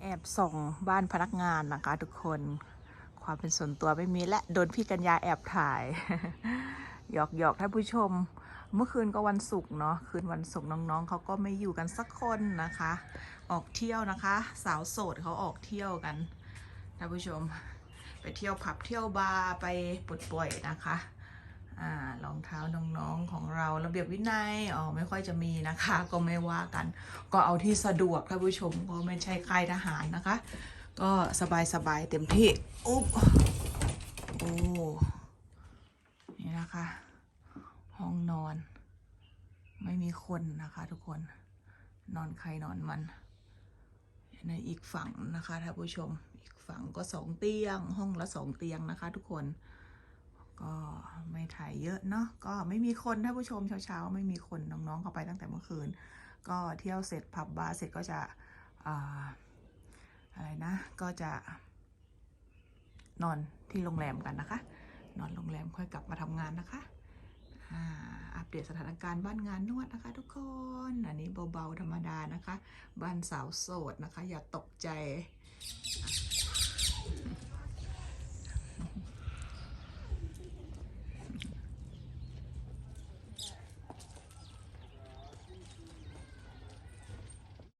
แอบส่องบ้านพนักงานนะคะทุกคนความเป็นส่วนตัวไม่มีและโดนพี่กัญญาแอบถ่าย หยอกหยอกท่านผู้ชม เมื่อคืนก็วันศุกร์เนาะคืนวันศุกร์น้องๆเขาก็ไม่อยู่กันสักคนนะคะ ออกเที่ยวนะคะ สาวโสดเขาออกเที่ยวกันท่านผู้ชม ไปเที่ยวผับเที่ยวบาร์ไปปลดปล่อยนะคะ อ่ารองเท้าน้องๆของเราระเบียบวินัยอ๋อไม่ค่อยจะมีนะคะ ก็ไม่ว่ากัน ก็เอาที่สะดวกท่านผู้ชมก็ไม่ใช่ค่ายทหารนะคะ ก็สบายๆเต็มที่อุ๊บโอ้นี่นะคะ ห้องนอน ไม่มีคนนะคะทุกคนนอนใครนอนมันในอีกฝั่งนะคะท่านผู้ชม อีกฝั่งก็สองเตียง ห้องละสองเตียงนะคะ ทุกคน ก็ไม่ถ่ายเยอะเนาะก็ไม่มีคนท่านผู้ชมเช้าๆ ไม่มีคนน้องๆเข้าไปตั้งแต่เมื่อคืน ก็เที่ยวเสร็จผับบาร์เสร็จก็จะอ่าอะไรนะก็จะนอนที่โรงแรมกันนะคะ นอนโรงแรมค่อยกลับมาทำงานนะคะอ่าอัปเดตสถานการณ์บ้านงานนวดนะคะทุกคน อันนี้เบาๆธรรมดานะคะ บ้านสาวโสดนะคะ อย่าตกใจ